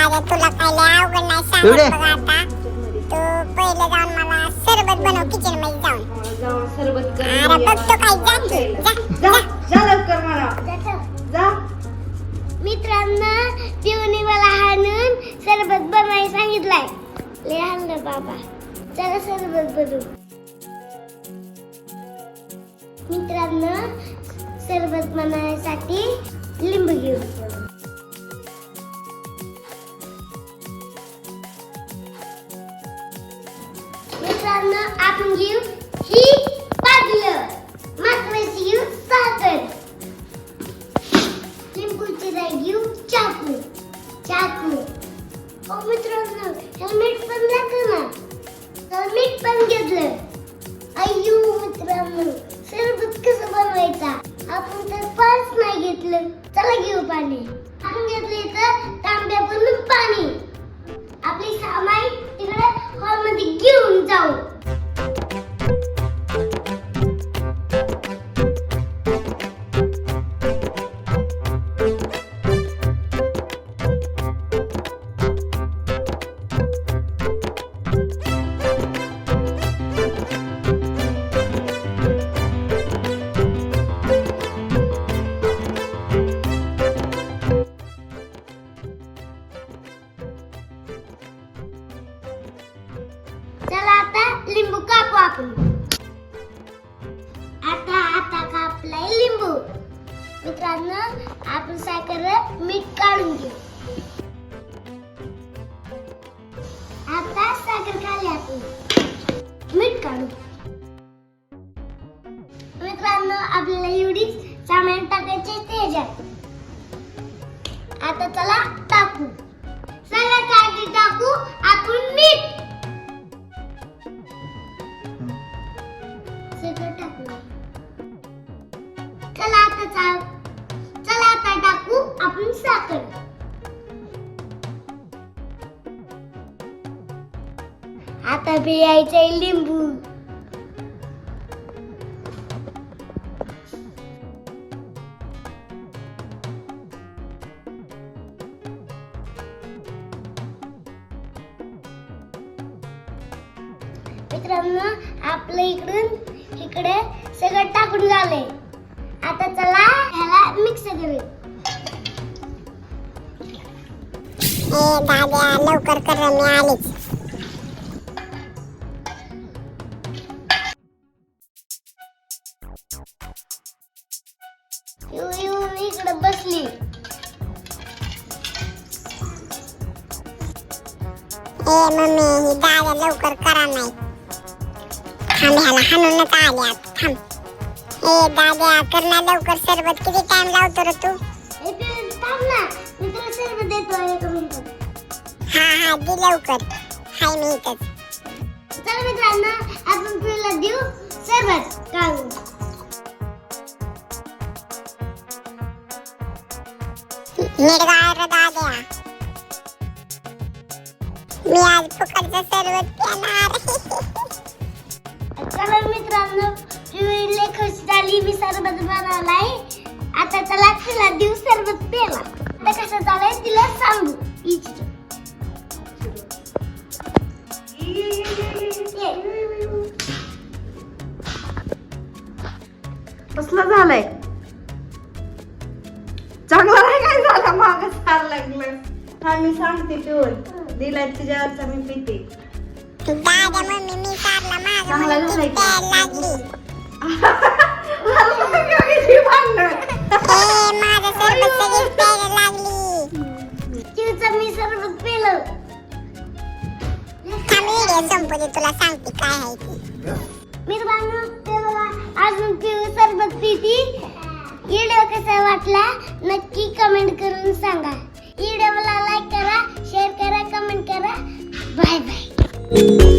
दादा तुला काय लय अवघड नाही एवढे? सांगत बघ आता. तू पहिले जाऊन मला सरबत बनव किचनमध्ये जाऊन. जाऊन सरबत कर अरे बघतो काय जा की, जा जा जा. जा लवकर म्हणा. जातो. जा. मित्रांनो पिऊने मला हाणून सरबत बनवायला सांगितलंय. लय हाणलं बाबा. चला सरबत बनवू. मित्रांनो सरबत बनवण्यासाठी लिंबू घेऊ मित्रांनो आपण घेऊ ही पाडलं महत्वाची घेऊ साखर लिंबूची राई घेऊ चाकू चाकू ओ मित्रांनो हेल्मेट पण लागलं ना हेल्मेट पण घेतलं अय्यो मित्रांनो सरबत कसं बनवायचा आपण तर पाच नाही घेतलं चला घेऊ पाणी आपण घेतलं इथं तांब्या बनून पाणी आपली सामाई तिकडे हॉलमध्ये घेऊन जाऊ लिंबू कापू आपण. आता आता कापलाय लिंबू. मित्रांनो आपण साखर मीठ काढून घेऊ. आता साखर खाली आपण. मीठ काढू. मित्रांनो आपल्याला एवढीच सामान टाकायचे त्याच्यात आता चला टाकू. चला आता चला. आता टाकू आपण साखर. आता पियायचंय लिंबू. मित्रांनो आपलं इकडून इकडे सगळं टाकून झालंय. ए दादा लवकर कर मी आलीच. यू यू इकडे बसली. ए मम्मी ही दादा लवकर करा नाही. थांब ह्याला हाणूनच आले आता. थांब. ए दादा कर ना लवकर सरबत. किती टाइम लावतो रे तू? थांब ना. हा हा दे लवकर. हाय मी इथंच. चला मित्रांनो आपण देऊ. सरबत दादा मी आज फुकटचं सरबत पिणार चला मित्रांनो खुश झाली मी सरबत बनवलाय. आता चला तिला देऊ सरबत प्यायला. आता कसं चालाय तिला सांगू इच्छितो ये. कसला झालाय? चांगला नाही काय झाला? माग सार लागलं. हा मी सांगते पिऊन. दिला मी पिते. दादा मम्मी मी सारला माझं चांगला झालाय ती का? प्यायला लागली. ए माझं सरबत सगळीच प्यायला चिवचं मी सरबत पिलं थांब व्हिडिओ संपू दे तुला सांगते काय आहे ती. मित्रांनो ते बघा अजून सरबत पिती. व्हिडिओ कसा वाटला नक्की कमेंट करून सांगा. व्हिडिओला लाईक करा शेअर करा कमेंट करा. Bye bye